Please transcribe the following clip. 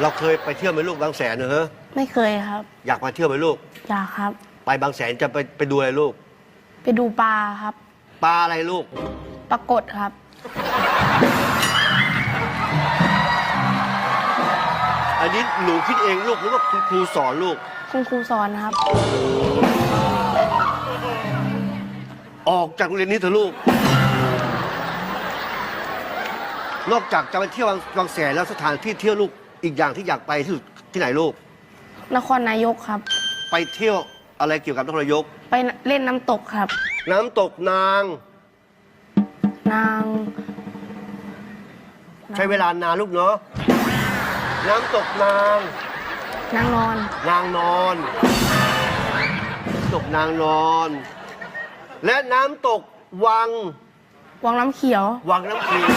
เราเคยไปเที่ยวไหมลูกบางแสนเนอะฮะไม่เคยครับ อยากไปเที่ยวไหมลูก อยากครับ ไปบางแสนจะไปไปดูอะไรลูก ไปดูปลาครับปลาอะไรลูก ปรากฏครับ อันนี้หนูคิดเองลูกหรือว่าคุณครูสอนลูก คุณครูสอนครับ ออกจากโรงเรียนนี้เถอะลูก นอกจากจะไปเที่ยวบางบางแสนแล้วสถานที่เที่ยวลูก อีกอย่างที่อยากไปที่สุดที่ไหนลูก นครนายกครับ ไปเที่ยวอะไรเกี่ยวกับนครนายก ไปเล่นน้ำตกครับ น้ำตกนาง นาง ใช้เวลานานลูกเนาะน้ำตกนาง นางนอน นางนอนน้ำตกนางนอน และน้ำตกวัง วังน้ำเขียว วังน้ำเขียว